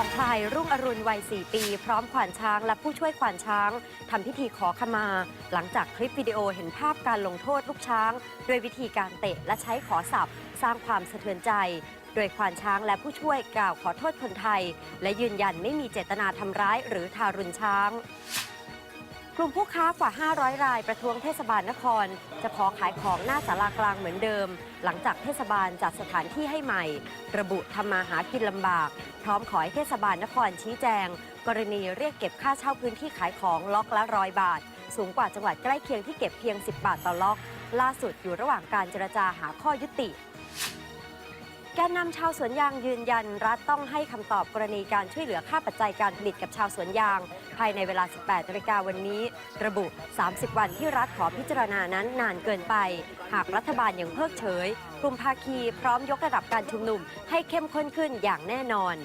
องพลายรุ่งอรุณวัย 4 ปี พร้อมขวานช้างและผู้ช่วยขวานช้างทำพิธีขอขมา หลังจากคลิปวิดีโอเห็นภาพการลงโทษลูกช้าง ด้วยวิธีการเตะและใช้ขอสับ สร้างความสะเทือนใจ โดยควานช้างและผู้ช่วยกล่าวขอโทษคนไทย และยืนยันไม่มีเจตนาทำร้ายหรือทารุณช้าง ลุ่มผู้ค้ากว่า 500 รายประท้วงเทศบาลนคร จะขอขายของหน้าสารากลางเหมือนเดิม หลังจากเทศบาลจัดสถานที่ให้ใหม่ ระบุทำมาหากินลำบาก พร้อมขอให้เทศบาลนครชี้แจง กรณีเรียกเก็บค่าเช่าพื้นที่ขายของล็อกละร้อยบาท สูงกว่าจังหวัดใกล้เคียงที่เก็บเพียง 10 บาทต่อล็อก ล่าสุดอยู่ระหว่างการเจรจาหาข้อยุติ แกนนำชาวสวนยางยืนยัน รัฐต้องให้คำตอบกรณีการช่วยเหลือค่าปัจจัยการผลิตกับชาวสวนยาง ภายในเวลา 18นาฬิกาวันนี้ ระบุ 30 วันที่รัฐขอพิจารณานั้นนานเกินไป หากรัฐบาลยังเพิกเฉย กลุ่มภาคีพร้อมยกระดับการชุมนุมให้เข้มข้นขึ้นอย่างแน่นอน